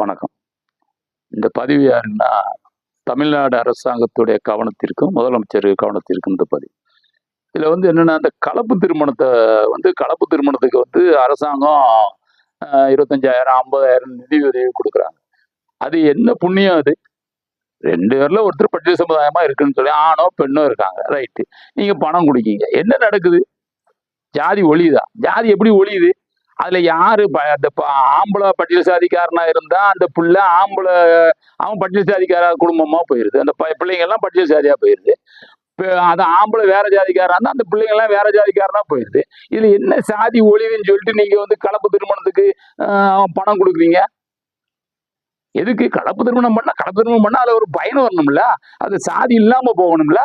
வணக்கம். இந்த பதிவு யாருன்னா தமிழ்நாடு அரசாங்கத்துடைய கவனத்திற்கும் முதலமைச்சர் கவனத்திற்கும் இந்த பதிவு. இதில் வந்து என்னென்னா இந்த கலப்பு திருமணத்தை வந்து கலப்பு திருமணத்துக்கு வந்து அரசாங்கம் இருபத்தஞ்சாயிரம் ஐம்பதாயிரம் நிதி உதவி கொடுக்குறாங்க. அது என்ன புண்ணியம் அது? ரெண்டு பேரில் ஒருத்தர் பட்டியல் சமுதாயமா இருக்குன்னு சொல்லி ஆணோ பெண்ணோ இருக்காங்க. ரைட்டு. நீங்க பணம் கொடுக்கீங்க. என்ன நடக்குது? ஜாதி ஒளியுதா? ஜாதி எப்படி ஒளியுது? அதுல யாரு ப- அந்த ப- ஆம்பளை பட்டியல் சாதிக்காரனா இருந்தா அந்த பிள்ளை ஆம்பளை அவன் பட்டியல் சாதிக்கார குடும்பமா போயிருது. அந்த ப- பிள்ளைங்க எல்லாம் பட்டியல் சாதியா போயிருது அது ஆம்பளை வேற ஜாதிக்காரா இருந்தா அந்த பிள்ளைங்க எல்லாம் வேற ஜாதிக்காரனா போயிருது. இது என்ன சாதி ஒளிவுன்னு சொல்லிட்டு நீங்க வந்து கலப்பு திருமணத்துக்கு பணம் கொடுக்குறீங்க? எதுக்கு? கலப்பு திருமணம் பண்ணா கலப்பு திருமணம் பண்ணா அதுல ஒரு பயன் வரணும்ல. அது சாதி இல்லாம போகணும்ல.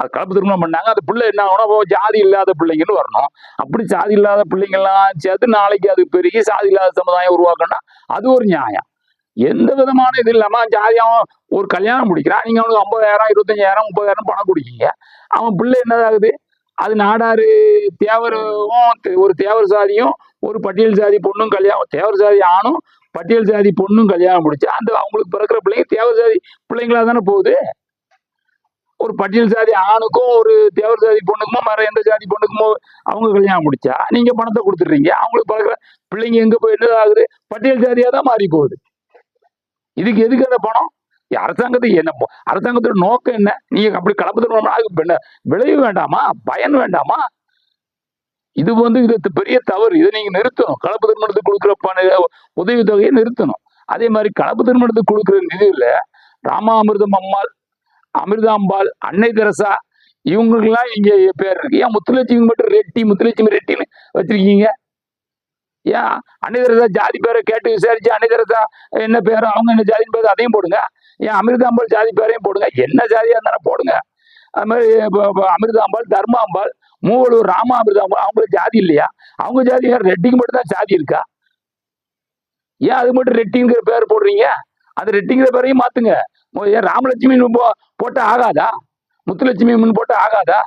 அது கலப்பு திருமணம் பண்ணாங்க. அந்த பிள்ளை என்ன ஆகணும் அப்போ ஜாதி இல்லாத பிள்ளைங்கன்னு வரணும். அப்படி சாதி இல்லாத பிள்ளைங்கள்லாம் சேர்த்து நாளைக்கு அது பெருகி சாதி இல்லாத சமுதாயம் உருவாக்கணும்னா அது ஒரு நியாயம். எந்த விதமான இது இல்லாம ஜாதியாக ஒரு கல்யாணம் முடிக்கிறான். நீங்க அவனுக்கு ஐம்பதாயிரம் இருபத்தஞ்சாயிரம் முப்பதாயிரம் பணம் கொடுக்கீங்க. அவன் பிள்ளை என்னதாகுது? அது நாடாரு தேவரும் ஒரு தேவர் சாதியும் ஒரு பட்டியல் சாதி பொண்ணும் கல்யாணம் தேவர் சாதி ஆணும் பட்டியல் சாதி பொண்ணும் கல்யாணம் முடிச்சு அந்த அவங்களுக்கு பிறக்கிற பிள்ளைங்க தேவர் சாதி பிள்ளைங்களா தானே போகுது? ஒரு பட்டியல் சாதி ஆணுக்கும் ஒரு தேவர் சாதி பொண்ணுக்குமோ வேற எந்த சாதி பொண்ணுக்குமோ அவங்க கல்யாணம் முடிச்சா நீங்க பணத்தை கொடுத்துட்றீங்க. அவங்களுக்கு பிறகுற பிள்ளைங்க எங்க போய் என்ன ஆகுது? பட்டியல் சாதியா தான் மாறி போகுது. இதுக்கு எதுக்கு அந்த பணம்? அரசாங்கத்துக்கு என்ன அரசாங்கத்தோட நோக்கம் என்ன? நீங்க அப்படி கலப்பு அதுக்கு என்ன விளைவு வேண்டாமா? பயன் வேண்டாமா? இது வந்து இது பெரிய தவறு. இதை நீங்க நிறுத்தணும். கலப்பு திருமணத்துக்கு கொடுக்குற பண உதவி தொகையை நிறுத்தணும். அதே மாதிரி கலப்பு திருமணத்துக்கு கொடுக்குற நிதியில ராமாமிர்தம் அம்மாள் அமிர்தாம்பாள் அன்னை தெரசா இவங்களுக்கெல்லாம் இங்கே பேர் இருக்கு. ஏன் முத்துலட்சுமி மட்டும் ரெட்டி முத்துலட்சுமி ரெட்டின்னு வச்சிருக்கீங்க? ஏன்? அன்னை தெரசா ஜாதி பேரை கேட்டு விசாரிச்சு அன்னை தெரசா என்ன பேரோ அவங்க என்ன ஜாதின்னு பேர் அதையும் போடுங்க. ஏன் அமிர்தாம்பாள் ஜாதி பேரையும் போடுங்க. என்ன ஜாதியாக இருந்தாலும் போடுங்க. அது மாதிரி அமிர்தாம்பாள் தர்மாம்பாள் மூவலூர் ராமா அமிர்தாம்பாள் அவங்களுக்கு ஜாதி இல்லையா? அவங்க ஜாதி ரெட்டிக்கு மட்டும் தான் ஜாதி இருக்கா? ஏன் அது மட்டும் ரெட்டிங்கிற பேர் போடுறீங்க? அந்த ரெட்டிங்கிற பேரையும் மாத்துங்க. ஏன் ராமலட்சுமி போ- ஆகாதா? முத்துலட்சுமி முன் போட்டால் ஆகாதா?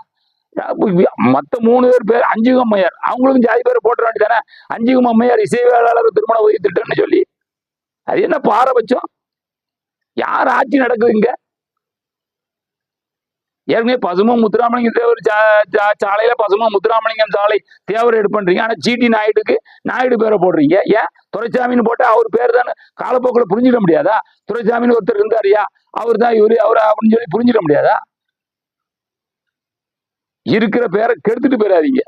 மற்ற மூணு பேர் பேர் அஞ்சுகம் அம்மையார். அவங்களுக்கும் ஜாதி பேர் போட்ட வேண்டியதானே அஞ்சுகம் அம்மையார் இசை வேளாளர் திருமண உதவி திட்டம்னு சொல்லி. அது என்ன பாரபட்சம்? யார் ஆட்சி நடக்குது இங்கே? ஏற்கனவே பசுமோ முத்துராமலிங்கம் தேவர் சாலையில பசுமோ முத்துராமலிங்கம் சாலை தேவர் எடு பண்றீங்க. ஆனா ஜிடி நாயுடுக்கு நாயுடு பேரை போடுறீங்க. ஏன்? துரைசாமின்னு போட்டா அவர் பேர் தானே? காலப்போக்கில் புரிஞ்சிட முடியாதா? துரைசாமின்னு ஒருத்தர் இருந்தாருயா? அவர் தான் இவரு அவர் அப்படின்னு சொல்லி புரிஞ்சிட முடியாதா? இருக்கிற பேரை கெடுத்துட்டு போயிடாதீங்க.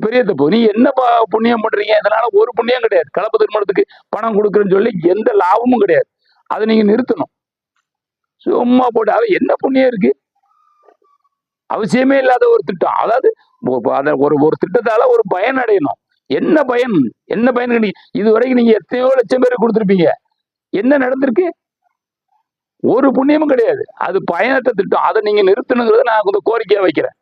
பெரிய தப்பு. நீ என்ன ப- புண்ணியம் பண்றீங்க? இதனால ஒரு புண்ணியம் கிடையாது. கலப்பு திருமணத்துக்கு பணம் கொடுக்குறேன்னு சொல்லி எந்த லாபமும் கிடையாது. அதை நீங்க நிறுத்தணும். சும்மா போட்டு அது என்ன புண்ணியம் இருக்கு? அவசியமே இல்லாத ஒரு திட்டம். அதாவது ஒரு ஒரு திட்டத்தால ஒரு பயன் அடையணும். என்ன பயன்? என்ன பயன்? கிடைக்கும் இது வரைக்கும் நீங்க எத்தனையோ லட்சம் பேருக்கு கொடுத்துருப்பீங்க. என்ன நடந்திருக்கு? ஒரு புண்ணியமும் கிடையாது. அது பயனற்ற திட்டம். அதை நீங்க நிறுத்தணுங்கிறத நான் கொஞ்சம் கோரிக்கையா வைக்கிறேன்.